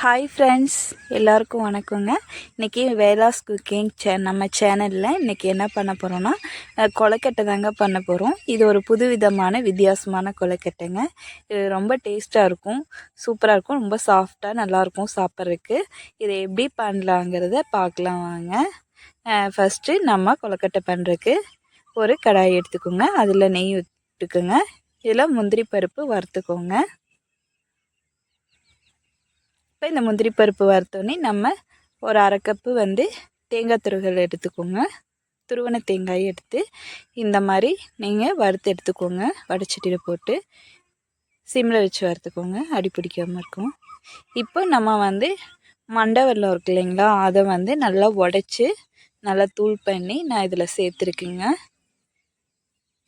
Hi friends எல்லாருக்கும் வணக்கங்க. இன்றைக்கி வேலாஸ் குக்கிங் சே நம்ம சேனலில் இன்றைக்கி என்ன பண்ண போகிறோன்னா கொலக்கட்டை கொழுக்கட்டை தாங்க பண்ண போகிறோம் இது ஒரு புது விதமான வித்தியாசமான கொலக்கட்டைங்க இது ரொம்ப டேஸ்ட்டாக இருக்கும் சூப்பராக இருக்கும் ரொம்ப சாஃப்டாக நல்லாயிருக்கும் சாப்பிட்றதுக்கு. இதை எப்படி பண்ணலாங்கிறத பார்க்கலாம் வாங்க. ஃபஸ்ட்டு நம்ம கொழுக்கட்டை பண்ணுறதுக்கு ஒரு கடாய் எடுத்துக்கோங்க. அதில் நெய் விட்டுக்குங்க இதில் முந்திரி பருப்பு வறுத்துக்கோங்க. இப்போ இந்த முந்திரி பருப்பு வறுத்தோன்னே நம்ம ஒரு அரை கப்பு வந்து தேங்காய் துருவல் எடுத்துக்கோங்க. துருவன தேங்காய் எடுத்து இந்த மாதிரி நீங்கள் வறுத்து எடுத்துக்கோங்க. வடைச்சட்டியில் போட்டு சிம்மில் வச்சு வறுத்துக்கோங்க. அடி பிடிக்காமல் இருக்கும். இப்போ நம்ம வந்து மண்டை வெள்ளம் இருக்கு இல்லைங்களா? அதை வந்து நல்லா உடச்சி நல்லா தூள் பண்ணி நான் இதில் சேர்த்துருக்கேங்க.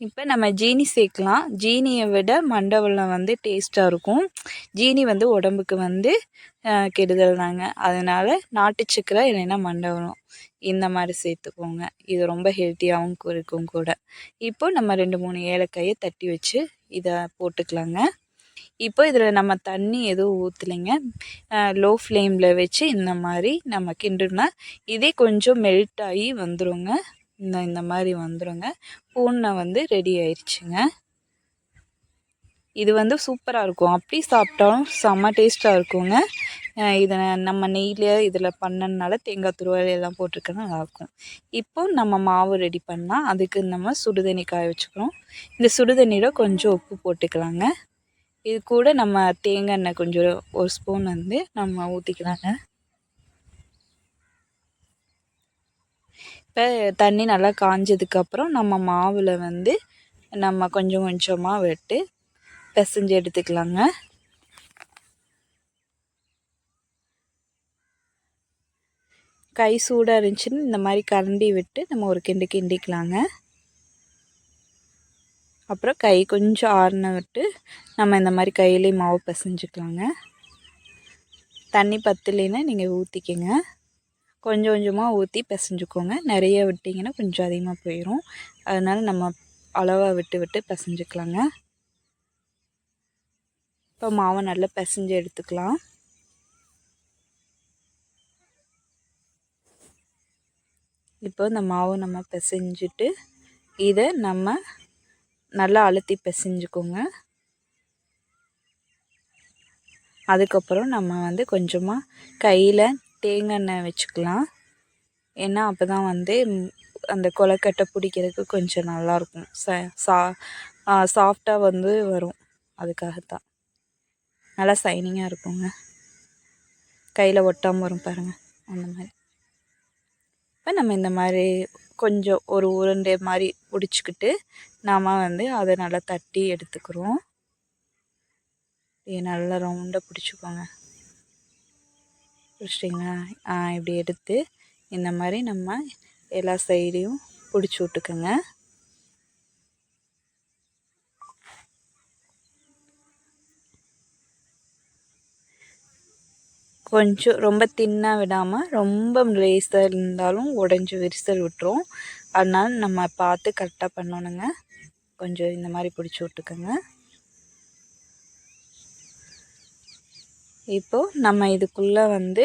இப்போ நம்ம ஜீனி சேர்க்கலாம். ஜீனியை விட மண்டை வந்து டேஸ்ட்டாக இருக்கும். ஜீனி வந்து உடம்புக்கு வந்து கெடுதல் தாங்க. அதனால் நாட்டு சக்கரை இல்லைன்னா மண்டை இந்த மாதிரி சேர்த்துக்கோங்க. இது ரொம்ப ஹெல்த்தியாகவும் இருக்கும் கூட. இப்போ நம்ம ரெண்டு மூணு ஏலக்காயை தட்டி வச்சு இதை போட்டுக்கலாங்க. இப்போ இதில் நம்ம தண்ணி எதுவும் ஊற்றலைங்க லோ ஃப்ளேமில் வச்சு இந்த மாதிரி நம்ம கிண்டுனா இதே கொஞ்சம் மெல்ட் ஆகி வந்துருங்க. இந்த இந்த மாதிரி வந்துருங்க. பூனை வந்து ரெடி ஆயிடுச்சுங்க இது வந்து சூப்பராக இருக்கும். அப்படி சாப்பிட்டாலும் செம்ம டேஸ்ட்டாக இருக்குங்க. இதை நம்ம நெய்யில் இதில் பண்ணனால தேங்காய் துருவல் எல்லாம் போட்டிருக்கனா நல்லாயிருக்கும். இப்போ நம்ம மாவு ரெடி பண்ணால் அதுக்கு நம்ம சுடுதண்ணி காய வச்சுக்கிறோம். இந்த சுடுதண்ணியில் கொஞ்சம் உப்பு போட்டுக்கலாங்க. இது கூட நம்ம தேங்காய் எண்ணெய் கொஞ்சம் ஒரு ஸ்பூன் வந்து நம்ம ஊற்றிக்கலாங்க இப்போ தண்ணி நல்லா காஞ்சதுக்கப்புறம் நம்ம மாவில் வந்து நம்ம கொஞ்சம் கொஞ்சமாக விட்டு பிசைஞ்சு எடுத்துக்கலாங்க. கை சூடாக இருந்துச்சுன்னு இந்த மாதிரி கரண்டி விட்டு நம்ம ஒரு கிண்டு கிண்டிக்கலாங்க. அப்புறம் கை கொஞ்சம் ஆறுன விட்டு நம்ம இந்த மாதிரி கையிலே மாவு பிசைஞ்சுக்கலாங்க. தண்ணி பத்தலைன்னா நீங்கள் ஊற்றிக்கங்க கொஞ்சம் கொஞ்சமாக ஊற்றி பிசைஞ்சுக்கோங்க. நிறைய விட்டிங்கன்னா கொஞ்சம் அதிகமாக போயிடும் அதனால் நம்ம அளவாக விட்டு விட்டு பிசைஞ்சுக்கலாங்க. இப்போ மாவை நல்லா பிசைஞ்சு எடுத்துக்கலாம். இப்போ இந்த மாவு நம்ம பிசைஞ்சிட்டு இதை நம்ம நல்லா அழுத்தி பிசைஞ்சுக்கோங்க. அதுக்கப்புறம் நம்ம வந்து கொஞ்சமாக கையில் தேங்காய் எண்ணெய் வச்சுக்கலாம். ஏன்னா அப்போ தான் வந்து அந்த கொலக்கட்டை பிடிக்கிறதுக்கு கொஞ்சம் நல்லாயிருக்கும். ச சா சாஃப்டாக வந்து வரும். அதுக்காகத்தான். நல்லா சைனிங்காக இருக்குங்க. கையில் ஒட்டாமல் வரும் பாருங்கள் அந்த மாதிரி. இப்போ நம்ம இந்த மாதிரி கொஞ்சம் ஒரு உருண்டை மாதிரி பிடிச்சிக்கிட்டு நாம் வந்து அதை நல்லா தட்டி எடுத்துக்கிறோம். நல்லா ரவுண்டாக பிடிச்சிக்கோங்க. பிடிச்சிட்டிங்களா ஆ இப்படி எடுத்து இந்த மாதிரி நம்ம எல்லா சைடையும் பிடிச்சி விட்டுக்கோங்க. கொஞ்சம் ரொம்ப தின்னாக விடாமல் ரொம்ப லேஸாக இருந்தாலும் உடஞ்சி விரிசல் விட்டுரும். அதனால் நம்ம பார்த்து கரெக்டாக பண்ணணுங்க. கொஞ்சம் இந்த மாதிரி பிடிச்சி விட்டுக்கோங்க. இப்போது நம்ம இதுக்குள்ளே வந்து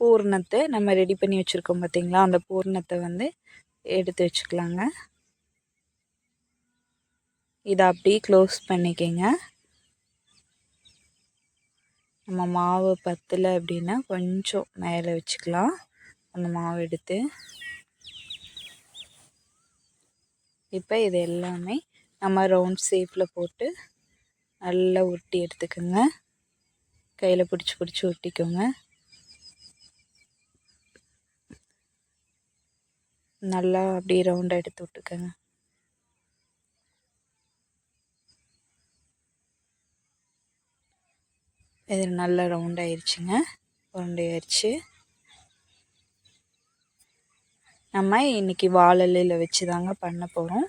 பூர்ணத்தை நம்ம ரெடி பண்ணி வச்சுருக்கோம் பார்த்தீங்களா அந்த பூர்ணத்தை வந்து எடுத்து வச்சுக்கலாங்க. இதை அப்படியே க்ளோஸ் பண்ணிக்கங்க. நம்ம மாவு பத்தலை அப்படின்னா கொஞ்சம் மேலே வச்சுக்கலாம். அந்த மாவு எடுத்து. இப்போ இது எல்லாமே நம்ம ரவுண்ட் ஷேப்பில் போட்டு நல்லா உருட்டி எடுத்துக்கோங்க. கையில் பிடிச்சி பிடிச்சி ஒட்டிக்கோங்க. நல்லா அப்படியே ரவுண்டாக எடுத்து விட்டுக்கோங்க. இது நல்லா ரவுண்ட் உருண்டையாயிருச்சு. நம்ம இன்னைக்கு வாழலையில் வச்சு தாங்க பண்ண போகிறோம்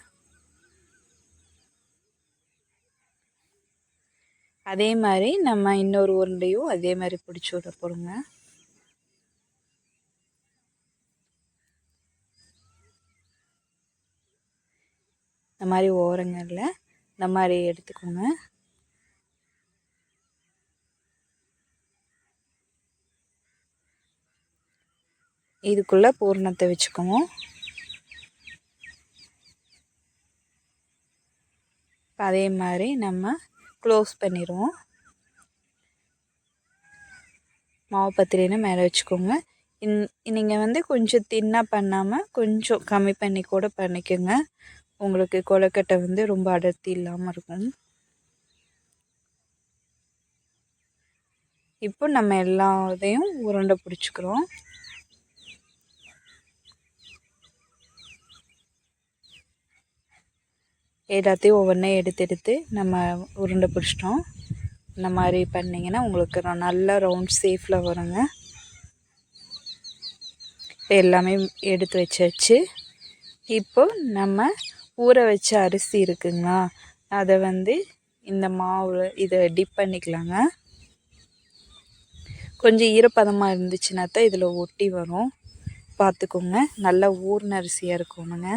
அதே மாதிரி நம்ம இன்னொரு உருண்டையும் அதே மாதிரி பிடிச்சி விட போகிறோங்க இந்த மாதிரி ஓரங்களில் இந்த மாதிரி எடுத்துக்கோங்க. இதுக்குள்ளே பூரணத்தை வச்சுக்குவோம் அதே மாதிரி நம்ம க்ளோஸ் பண்ணிடுவோம் மாவு பத்திரின்னு மேலே வச்சுக்கோங்க. இன் நீங்கள் வந்து கொஞ்சம் தின்னாக பண்ணாமல் கொஞ்சம் கம்மி பண்ணி கூட பண்ணிக்கோங்க. உங்களுக்கு கொழுக்கட்டை வந்து ரொம்ப அடர்த்தி இல்லாமல் இருக்கும். இப்போ நம்ம எல்லா இதையும் உருண்டை பிடிச்சிக்கிறோம். எல்லாத்தையும் ஒவ்வொன்றே எடுத்து எடுத்து நம்ம உருண்டை பிடிச்சிட்டோம். இந்த மாதிரி பண்ணிங்கன்னா உங்களுக்கு நல்ல ரவுண்ட் ஷேஃபில் வருங்க. இப்போ எல்லாமே எடுத்து வச்சாச்சு. இப்போ நம்ம ஊற வச்ச அரிசி இருக்குங்களா அதை வந்து இந்த மாவு இதை டிப் பண்ணிக்கலாங்க. கொஞ்சம் ஈரப்பதமாக இருந்துச்சுன்னா தான் இதில் ஒட்டி வரும். பார்த்துக்கோங்க நல்லா ஊர்ன அரிசியாக இருக்கணுங்க.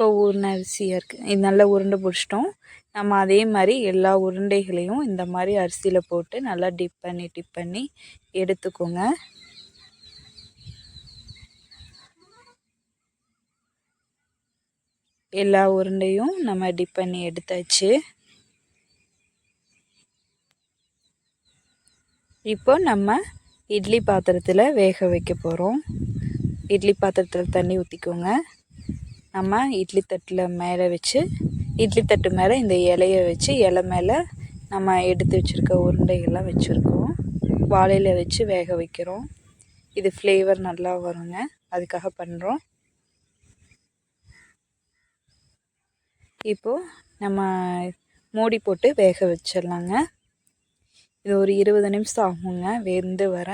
இப்போ ஊர்ன அரிசியாக இருக்குது இது நல்லா உருண்டை பிடிச்சிட்டோம். நம்ம அதே மாதிரி எல்லா உருண்டைகளையும் இந்த மாதிரி அரிசியில் போட்டு நல்லா டிப் பண்ணி டிப் பண்ணி எடுத்துக்கோங்க. எல்லா உருண்டையும் நம்ம டிப் பண்ணி எடுத்தாச்சு. இப்போ நம்ம இட்லி பாத்திரத்தில் வேக வைக்க போகிறோம் இட்லி பாத்திரத்தில் தண்ணி ஊற்றிக்கோங்க நம்ம இட்லி தட்டில் மேலே வச்சு இட்லி தட்டு மேலே இந்த இலையை வச்சு இலை மேலே நம்ம எடுத்து வச்சுருக்க உருண்டைகள்லாம் வச்சுருக்கோம். வாழையில் வச்சு வேக வைக்கிறோம். இது ஃப்ளேவர் நல்லா வருங்க. அதுக்காக பண்ணுறோம் இப்போது நம்ம மூடி போட்டு வேக வச்சிடலாங்க. இது ஒரு இருபது நிமிஷம் ஆகுங்க. வெந்து வர.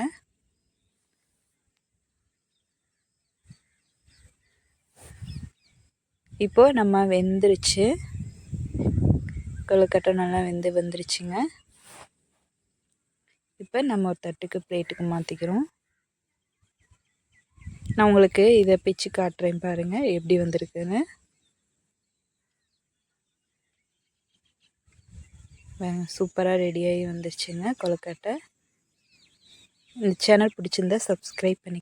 இப்போது நம்ம வெந்துருச்சு. கொழுக்கட்டை நல்லா வெந்து வந்துருச்சுங்க. இப்போ நம்ம ஒரு தட்டுக்கு பிளேட்டுக்கு மாற்றிக்கிறோம் நான் உங்களுக்கு இதை பிச்சு காட்டுறேன் பாருங்கள் எப்படி வந்திருக்குன்னு. சூப்பராக ரெடியாகி வந்துருச்சுங்க கொழுக்கட்டை. இந்த சேனல் பிடிச்சிருந்தா சப்ஸ்கிரைப் பண்ணி